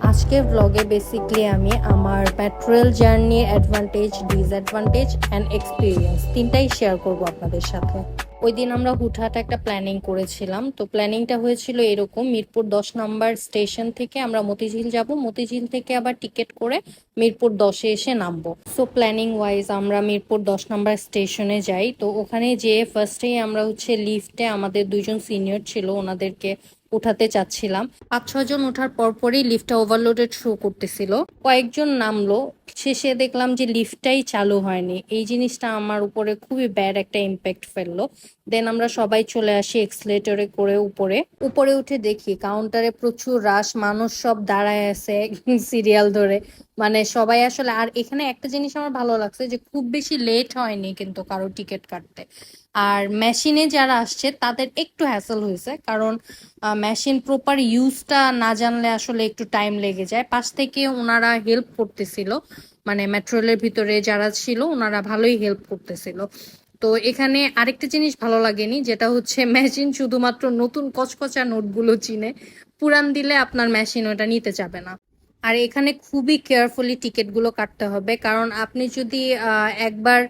আজকের ব্লগে বেসিকলি আমি আমার পেট্রোল জার্নির অ্যাডভান্টেজ ডিসঅ্যাডভান্টেজ অ্যান্ড এক্সপিরিয়েন্স তিনটাই শেয়ার করব আপনাদের সাথে। ওই দিন আমরা হুটহাট একটা প্ল্যানিং করেছিলাম। তো প্ল্যানিংটা হয়েছিল এরকম, মিরপুর দশ নম্বর স্টেশন থেকে আমরা মতিঝিল যাব। মতিঝিল থেকে আবার টিকিট করে মিরপুর দশে এসে নামবো। সো প্ল্যানিং ওয়াইজ আমরা মিরপুর দশ নম্বর স্টেশনে যাই। তো ওখানে যেয়ে ফার্স্টেই আমরা হচ্ছে লিফটে আমাদের দুজন সিনিয়র ছিল, ওনাদেরকে উঠাতে চাচ্ছিলাম। পাঁচ ছজন ওঠার পরপরই লিফটটা ওভারলোডেড শো করতেছিল। কয়েকজন নামলো। শেষে দেখলাম যে লিফটটাই চালু হয়নি। এই জিনিসটা আমার উপরে খুবই ব্যাড একটা ইম্প্যাক্ট ফেলল। দেন আমরা সবাই চলে আসি এক্সলেটরে করে উপরে। উপরে উঠে দেখি কাউন্টারে প্রচুর রাশ মানুষ সব দাঁড়ায় আছে সিরিয়াল ধরে। মানে সবাই আসলে, আর এখানে একটা জিনিস আমার ভালো লাগছে যে খুব বেশি লেট হয়নি কিন্তু কারও টিকিট কাটতে। আর মেশিনে যারা আসছে, তাদের একটু হ্যাসেল হয়েছে। কারণ মেশিন প্রপার ইউজটা না জানলে আসলে একটু টাইম লেগে যায়। পাশ থেকে ওনারা হেল্প করতেছিল। মানে মেট্রোলের ভিতরে যারা ছিল, ওনারা ভালোই হেল্প করতেছিল। তো এখানে আরেকটা জিনিস ভালো লাগেনি, যেটা হচ্ছে মেশিন শুধুমাত্র নতুন কচকচা নোটগুলো চিনে, পুরান দিলে আপনার মেশিন ওটা নিতে যাবে না। আর এখানে খুবই কেয়ারফুলি টিকিটগুলো কাটতে হবে। কারণ আপনি যদি একবার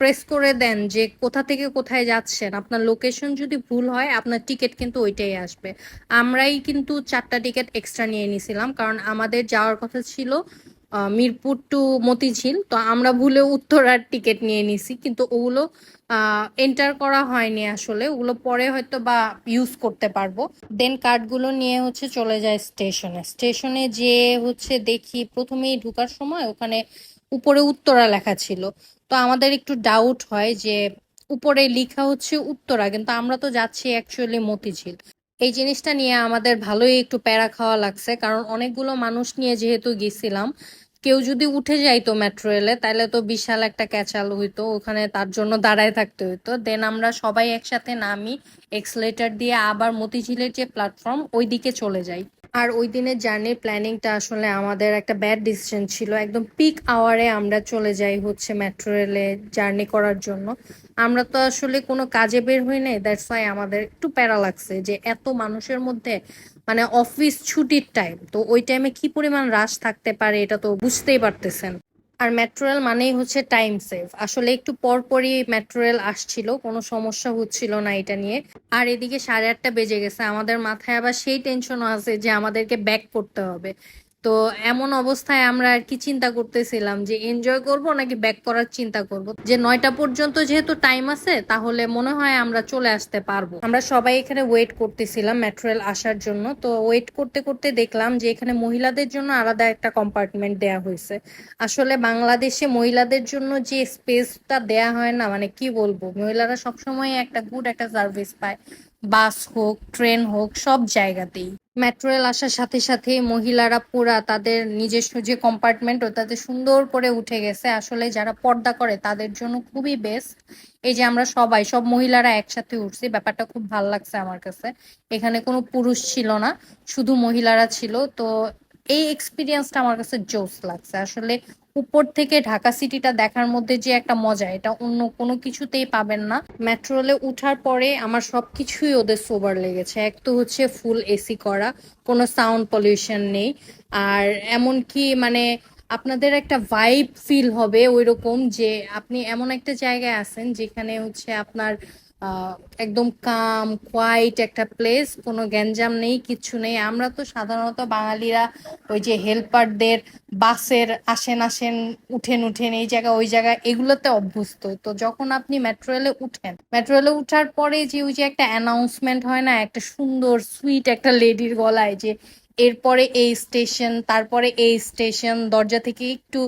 প্রেস করে দেন যে কোথা থেকে কোথায় যাচ্ছেন। আপনার লোকেশন যদি ভুল হয়, আপনার টিকিট কিন্তু ওইটাই আসবে। আমরাই কিন্তু চারটা টিকিট এক্সট্রা নিয়ে নিছিলাম, কারণ আমাদের যাওয়ার কথা ছিল মিরপুর টু মতিঝিল। তো আমরা ভুলে উত্তরার টিকিট নিয়ে নিছি, কিন্তু ওগুলো এন্টার করা হয়নি আসলে। ওগুলো পরে হয়তো বা ইউজ করতে পারব। দেন কার্ডগুলো নিয়ে হচ্ছে চলে যায় স্টেশনে স্টেশনে যে হচ্ছে দেখি, প্রথমেই ঢুকার সময় ওখানে উপরে উত্তরা লেখা ছিল। তো আমাদের একটু ডাউট হয় যে উপরে লেখা হচ্ছে উত্তরা, কিন্তু আমরা তো যাচ্ছি অ্যাকচুয়ালি মতিঝিল। এই জিনিসটা নিয়ে আমাদের ভালোই একটু প্যারা খাওয়া লাগছে, কারণ অনেকগুলো মানুষ নিয়ে যেহেতু গেছিলাম, কেউ যদি উঠে যাইতো মেট্রো রেলে তাহলে তো বিশাল একটা ক্যাচাল হইতো, ওখানে তার জন্য দাঁড়ায় থাকতে হইতো। দেন আমরা সবাই একসাথে নামি এক্সলেটার দিয়ে আবার মতিঝিলের যে প্ল্যাটফর্ম ওই দিকে চলে যাই। আর ওই দিনের জার্নির প্ল্যানিংটা আসলে আমাদের একটা ব্যাড ডিসিশন ছিল। একদম পিক আওয়ারে আমরা চলে যাই হচ্ছে মেট্রো রেলে জার্নি করার জন্য। আমরা তো আসলে কোনো কাজে বের হই নাই দ্যাটস ওয়াই আমাদের একটু প্যারা লাগছে যে এত মানুষের মধ্যে মানে অফিস ছুটির টাইম তো ওই টাইমে কি পরিমাণ রাশ থাকতে পারে এটা তো বুঝতেই পারতেছেন। আর ম্যাটেরিয়াল মানেই হচ্ছে টাইম সেভ আসলে একটু পরপরই পরই মেট্রো আসছিল, কোনো সমস্যা হচ্ছিল না এটা নিয়ে। আর এদিকে সাড়ে আটটা বেজে গেছে, আমাদের মাথায় আবার সেই টেনশনও আছে যে আমাদেরকে ব্যাক করতে হবে। তো এমন অবস্থায় আমরা আর কি চিন্তা করতেছিলাম যে এনজয় করব নাকি ব্যাক করার চিন্তা করব? যে নয়টা পর্যন্ত যেহেতু টাইম আছে, তাহলে মনে হয় আমরা চলে আসতে পারব। আমরা সবাই এখানে ওয়েট করতেছিলাম মেট্রোরেল আসার জন্য। তো ওয়েট করতে করতে দেখলাম যে এখানে মহিলাদের জন্য আলাদা একটা কম্পার্টমেন্ট দেয়া হয়েছে। আসলে বাংলাদেশে মহিলাদের জন্য যে স্পেসটা দেয়া হয় না মানে কি বলব? মহিলারা সবসময় একটা গুড একটা সার্ভিস পায়। বাস হোক, ট্রেন হোক, সব জায়গাতেই। মেট্রো রেল আসার সাথে সাথে মহিলারা পুরা তাদের নিজস্ব যে কম্পার্টমেন্ট ওটাতে সুন্দর করে উঠে গেছে। আসলে যারা পর্দা করে, তাদের জন্য খুবই বেস্ট এই যে আমরা সবাই, সব মহিলারা একসাথে উঠছি, ব্যাপারটা খুব ভালো লাগছে আমার কাছে। এখানে কোনো পুরুষ ছিল না, শুধু মহিলারা ছিল। তো এই এক্সপিরিয়েন্সটা আমার কাছে জোস লাগছে। আসলে উপর থেকে ঢাকা সিটিটা দেখার মধ্যে যে একটা মজা, এটা অন্য কোনো কিছুতেই পাবেন না। মেট্রো রেলে উঠার পরে আমার সবকিছুই ওদের সোবার লেগেছে। এক তো হচ্ছে ফুল এসি করা, কোনো সাউন্ড পলিউশন নেই। আর এমনকি মানে আপনাদের একটা ভাইব ফিল হবে ওইরকম যে আপনি এমন একটা জায়গায় আছেন যেখানে হচ্ছে আপনার একদম কাম কোয়াইট একটা প্লেস কোনো গ্যাঞ্জাম নেই কিচ্ছু নেই। আমরা তো সাধারণত বাঙালিরা ওই যে হেল্পারদের বাসের আসেন আসেন, উঠেন উঠেন, এই জায়গা, ওই জায়গা, এগুলোতে অভ্যস্ত। তো যখন আপনি মেট্রো রেলে উঠেন মেট্রো রেলে উঠার পরে যে ওই যে একটা অ্যানাউন্সমেন্ট হয় না, একটা সুন্দর সুইট একটা লেডির গলায় যে এরপরে এই স্টেশন, তারপরে এই স্টেশন, দরজা থেকে একটু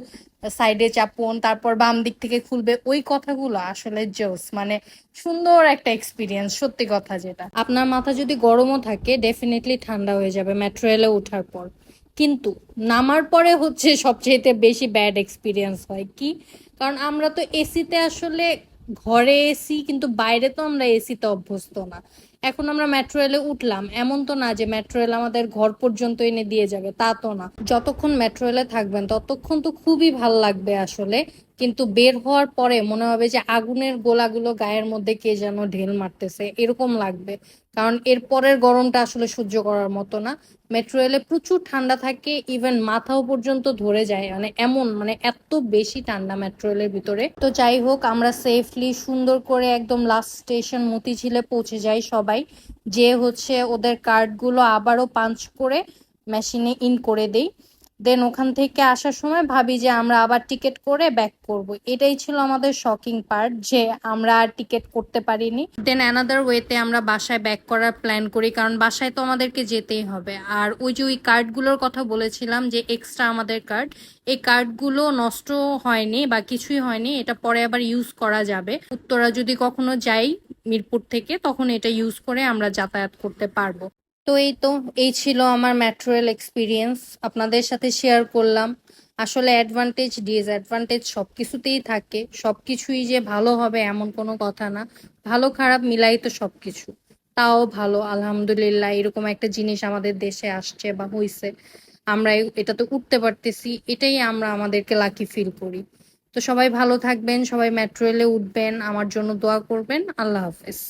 সাইডে চাপুন, তারপর বাম দিক থেকে খুলবে। ওই কথাগুলো আসলে জোস মানে সুন্দর একটা এক্সপিরিয়েন্স সত্যি কথা যেটা। আপনার মাথা যদি গরমও থাকে ডেফিনেটলি ঠান্ডা হয়ে যাবে মেট্রো রেলে ওঠার পর। কিন্তু নামার পরে হচ্ছে সবচেয়ে বেশি ব্যাড এক্সপিরিয়েন্স হয় কি? কারণ আমরা তো এসিতে আসলে ঘরে এসি কিন্তু বাইরে তো আমরা এসিতে অভ্যস্ত না। এখন আমরা মেট্রো রেলে উঠলাম। এমন তো না যে মেট্রো রেল আমাদের ঘর পর্যন্ত এনে দিয়ে যাবে, তা তো না। যতক্ষণ মেট্রো রেলে থাকবেন, ততক্ষণ তো খুবই ভালো লাগবে আসলে। কিন্তু বের হওয়ার পরে মনে হবে যে আগুনের গোলাগুলো গায়ের মধ্যে কে যেন ঢেল মারতেছে, এরকম লাগবে। কারণ এর পরের গরমটা আসলে সহ্য করার মতো না। মেট্রো রেলে প্রচুর ঠান্ডা থাকে ইভেন মাথাও পর্যন্ত ধরে যায়। মানে এমন মানে এত বেশি ঠান্ডা মেট্রো রেলের ভিতরে। তো যাই হোক, আমরা সেফলি সুন্দর করে একদম লাস্ট স্টেশন মতিঝিলে পৌঁছে যাই। সবাই যে হচ্ছে ওদের কার্ডগুলো আবারও পাঞ্চ করে মেশিনে ইন করে দেই। দেন ওখান থেকে আসার সময় ভাবি যে আমরা আবার টিকিট করে ব্যাক করব। এটাই ছিল আমাদের শকিং পার্ট যে আমরা আর টিকিট করতে পারিনি। দেন অ্যানাদার ওয়েতে আমরা বাসায় ব্যাক করার প্ল্যান করি, কারণ বাসায় তো আমাদেরকে যেতেই হবে। আর ওই যে ওই কার্ডগুলোর কথা বলেছিলাম যে এক্সট্রা আমাদের কার্ড এই কার্ডগুলো নষ্ট হয়নি বা কিছুই হয়নি, এটা পরে আবার ইউজ করা যাবে। উত্তরা যদি কখনো যাই মিরপুর থেকে, তখন এটা ইউজ করে আমরা যাতায়াত করতে পারব। তো এই তো, এই ছিল আমার মেট্রো রেল এক্সপিরিয়েন্স আপনাদের সাথে শেয়ার করলাম। আসলে অ্যাডভান্টেজ ডিসঅ্যাডভান্টেজ সব কিছুতেই থাকে। সব কিছুই যে ভালো হবে এমন কোনো কথা না। ভালো, খারাপ মিলাই তো সব কিছু তাও ভালো, আলহামদুলিল্লাহ, এরকম একটা জিনিস আমাদের দেশে আসছে বা হইছে। আমরা এটাতে উঠতে পারতেছি, এটাই আমরা আমাদেরকে লাকি ফিল করি। তো সবাই ভালো থাকবেন সবাই মেট্রো রেলে উঠবেন আমার জন্য দোয়া করবেন আল্লাহ হাফেজ।